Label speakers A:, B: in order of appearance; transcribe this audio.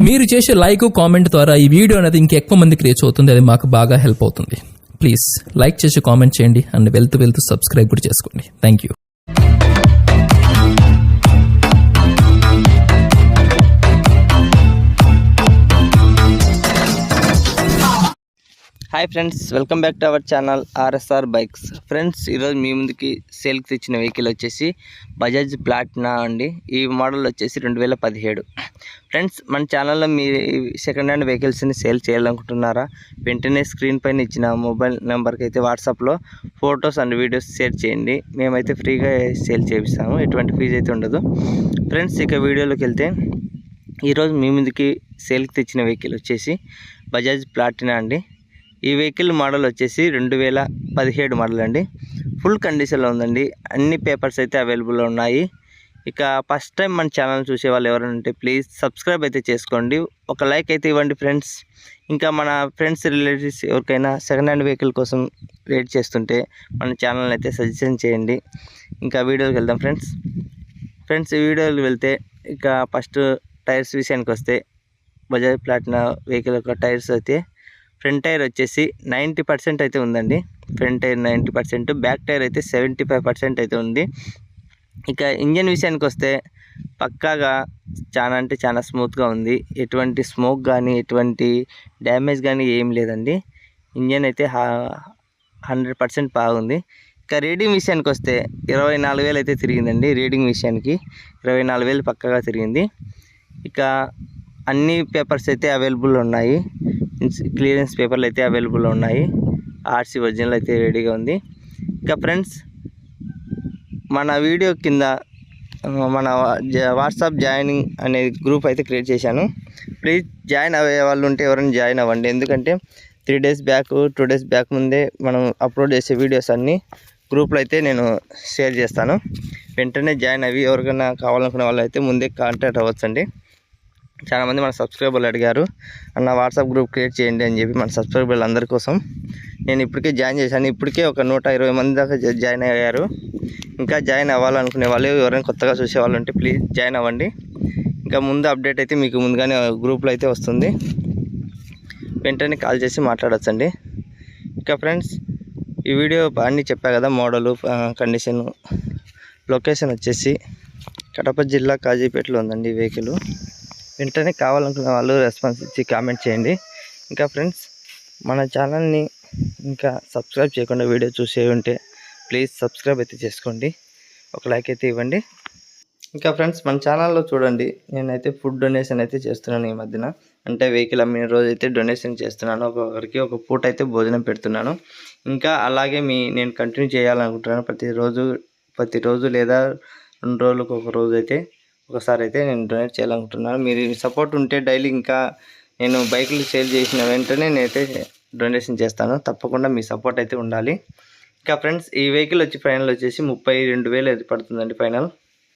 A: మీరు చేసే like comment ద్వారా ఈ వీడియో అనేది ఇంకెక్కువ మందికి రీచ్ అవుతుంది. అది మాకు బాగా హెల్ప్ అవుతుంది. ప్లీజ్ లైక్ చేసి కామెంట్ చేయండి. అండ్ వెళ్తూ వెళ్తూ సబ్స్క్రైబ్ కూడా చేసుకోండి. Thank you
B: hi friends welcome back to our channel RSR bikes friends ఈరోజు మీ ముందుకి సేల్కి తెచ్చిన వెహికల్ వచ్చేసి బజాజ్ ప్లాటినా అండి. ఈ మోడల్ వచ్చేసి రెండు వేల పదిహేడు. ఫ్రెండ్స్ మన ఛానల్లో మీ సెకండ్ హ్యాండ్ వెహికల్స్ని సేల్ చేయాలనుకుంటున్నారా? వెంటనే స్క్రీన్ పైన ఇచ్చిన మొబైల్ నెంబర్కి అయితే వాట్సాప్లో ఫొటోస్ అండ్ వీడియోస్ షేర్ చేయండి. మేమైతే ఫ్రీగా సేల్ చేపిస్తాము ఎటువంటి ఫీజు అయితే ఉండదు. ఫ్రెండ్స్ ఇక వీడియోలోకి వెళ్తే ఈరోజు మీ ముందుకి సేల్కి తెచ్చిన వెహికల్ వచ్చేసి బజాజ్ ప్లాటినా అండి. ఈ వెహికల్ మోడల్ వచ్చేసి రెండు వేల పదిహేడు మోడల్ అండి. ఫుల్ కండిషన్లో ఉందండి. అన్ని పేపర్స్ అయితే అవైలబుల్లో ఉన్నాయి. ఇక ఫస్ట్ టైం మన ఛానల్ చూసే వాళ్ళు ఎవరైనా ఉంటే ప్లీజ్ సబ్స్క్రైబ్ అయితే చేసుకోండి. ఒక లైక్ అయితే ఇవ్వండి ఫ్రెండ్స్. ఇంకా మన ఫ్రెండ్స్ రిలేటివ్స్ ఎవరికైనా సెకండ్ హ్యాండ్ వెహికల్ కోసం వెయిట్ చేస్తుంటే మన ఛానల్ అయితే సజెషన్ చేయండి. ఇంకా వీడియోకి వెళ్దాం ఫ్రెండ్స్. ఫ్రెండ్స్ వీడియోకి వెళ్తే ఇక ఫస్ట్ టైర్స్ విషయానికి వస్తే బజాజ్ ప్లాటినా వెహికల్ యొక్క టైర్స్ అయితే ఫ్రంట్ టైర్ వచ్చేసి నైంటీ పర్సెంట్ అయితే ఉందండి. Front tyre ninety percent back tyre అయితే సెవెంటీ ఫైవ్ పర్సెంట్ అయితే ఉంది. ఇక ఇంజన్ విషయానికి వస్తే పక్కాగా చాలా అంటే చాలా స్మూత్గా ఉంది. ఎటువంటి స్మోక్ కానీ ఎటువంటి డ్యామేజ్ కానీ ఏం లేదండి. ఇంజన్ అయితే హండ్రెడ్ పర్సెంట్ బాగుంది. ఇక రీడింగ్ విషయానికి వస్తే ఇరవై నాలుగు వేలు అయితే తిరిగిందండి రీడింగ్ విషయానికి. ఇరవై నాలుగు వేలు పక్కగా తిరిగింది. ఇక అన్ని పేపర్స్ అయితే అవైలబుల్ ఉన్నాయి. క్లియరెన్స్ పేపర్లు అయితే అవైలబుల్ ఉన్నాయి. ఆర్సీ ఒరిజినల్ అయితే రెడీగా ఉంది. ఇంకా ఫ్రెండ్స్ మన వీడియో కింద మన వాట్సాప్ జాయినింగ్ అనే గ్రూప్ అయితే క్రియేట్ చేశాను. ప్లీజ్ జాయిన్ అయ్యే వాళ్ళు ఉంటే ఎవరైనా జాయిన్ అవ్వండి. ఎందుకంటే three days back two days back ముందే మనం అప్లోడ్ చేసే వీడియోస్ అన్నీ గ్రూప్లో అయితే నేను షేర్ చేస్తాను. వెంటనే జాయిన్ అవి ఎవరికైనా కావాలనుకునే వాళ్ళు అయితే ముందే కాంటాక్ట్ అవ్వచ్చండి. చాలామంది మన సబ్స్క్రైబర్లు అడిగారు అన్న వాట్సాప్ గ్రూప్ క్రియేట్ చేయండి అని చెప్పి మన సబ్స్క్రైబర్లు అందరి కోసం నేను ఇప్పటికే జాయిన్ చేశాను. ఇప్పటికే ఒక నూట ఇరవై మంది దాకా జాయిన్ అయ్యారు. ఇంకా జాయిన్ అవ్వాలనుకునే వాళ్ళు ఎవరైనా కొత్తగా చూసే వాళ్ళు ఉంటే ప్లీజ్ జాయిన్ అవ్వండి. ఇంకా ముందు అప్డేట్ అయితే మీకు ముందుగానే గ్రూప్లో అయితే వస్తుంది. వెంటనే కాల్ చేసి మాట్లాడొచ్చండి. ఇంకా ఫ్రెండ్స్ ఈ వీడియో అన్నీ చెప్పా కదా మోడలు కండిషను లొకేషన్ వచ్చేసి కడప జిల్లా కాజీపేటలో ఉందండి ఈ వెహికల్. వెంటనే కావాలనుకున్న వాళ్ళు రెస్పాన్స్ ఇచ్చి కామెంట్ చేయండి. ఇంకా ఫ్రెండ్స్ మన ఛానల్ని ఇంకా సబ్స్క్రైబ్ చేయకుండా వీడియో చూసే ఉంటే ప్లీజ్ సబ్స్క్రైబ్ అయితే చేసుకోండి. ఒక లైక్ అయితే ఇవ్వండి. ఇంకా ఫ్రెండ్స్ మన ఛానల్లో చూడండి నేనైతే ఫుడ్ డొనేషన్ అయితే చేస్తున్నాను ఈ మధ్యన. అంటే వెహికల్ అమ్మిన రోజు అయితే డొనేషన్ చేస్తున్నాను. ఒక్కొక్కరికి ఒక పూట అయితే భోజనం పెడుతున్నాను. ఇంకా అలాగే మీ నేను కంటిన్యూ చేయాలనుకుంటున్నాను. ప్రతిరోజు ప్రతిరోజు లేదా రెండు రోజులకు ఒక రోజు అయితే ఒకసారి అయితే నేను డొనేట్ చేయాలనుకుంటున్నాను. మీరు సపోర్ట్ ఉంటే డైలీ ఇంకా నేను బైకులు సేల్ చేసిన వెంటనే నేనైతే డొనేషన్ చేస్తాను. తప్పకుండా మీ సపోర్ట్ అయితే ఉండాలి. ఇంకా ఫ్రెండ్స్ ఈ వెహికల్ వచ్చి ఫైనల్ వచ్చేసి ముప్పై రెండు వేలు అయితే పడుతుందండి ఫైనల్